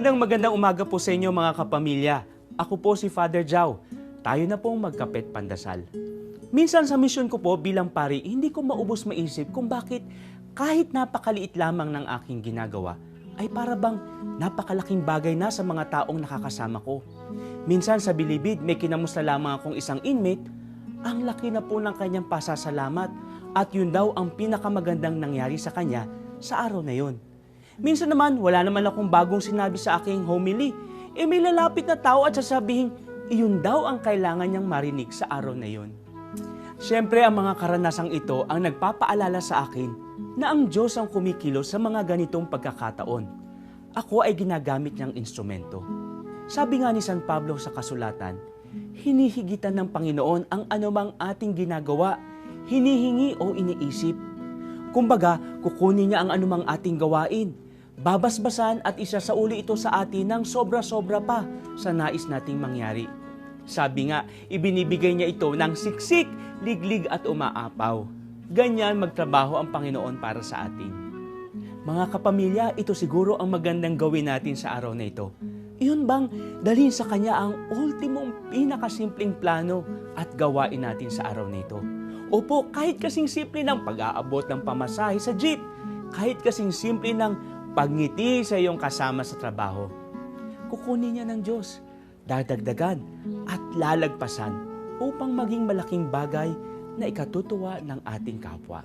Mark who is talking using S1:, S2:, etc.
S1: Magandang magandang umaga po sa inyo mga kapamilya. Ako po si Father Jao. Tayo na pong magkapit pandasal. Minsan sa misyon ko po bilang pari, hindi ko maubos maisip kung bakit kahit napakaliit lamang ng aking ginagawa, ay para bang napakalaking bagay na sa mga taong nakakasama ko. Minsan sa bilibid, may kinamusta lamang akong isang inmate, ang laki na po ng kanyang pasasalamat at yun daw ang pinakamagandang nangyari sa kanya sa araw na yun. Minsan naman, wala naman akong bagong sinabi sa aking homily. E may lalapit na tao at sasabihin, iyon daw ang kailangan niyang marinig sa araw na yun. Siyempre, ang mga karanasang ito ang nagpapaalala sa akin na ang Diyos ang kumikilos sa mga ganitong pagkakataon. Ako ay ginagamit niyang instrumento. Sabi nga ni San Pablo sa kasulatan, hinihigitan ng Panginoon ang anumang ating ginagawa, hinihingi o iniisip. Kumbaga, kukunin niya ang anumang ating gawain, babasbasan at isa sa ito sa atin ng sobra-sobra pa sa nais nating mangyari. Sabi nga, ibinibigay niya ito ng siksik, liglig at umaapaw. Ganyan magtrabaho ang Panginoon para sa atin. Mga kapamilya, ito siguro ang magandang gawin natin sa araw na ito. Iyon bang dalhin sa Kanya ang ultimong pinakasimpleng plano at gawain natin sa araw na ito? Opo, kahit kasing simple ng pag-aabot ng pamasahe sa jeep, kahit kasing simple ng pagngiti sa iyong kasama sa trabaho. Kukunin niya ng Diyos, dadagdagan at lalagpasan upang maging malaking bagay na ikatutuwa ng ating kapwa.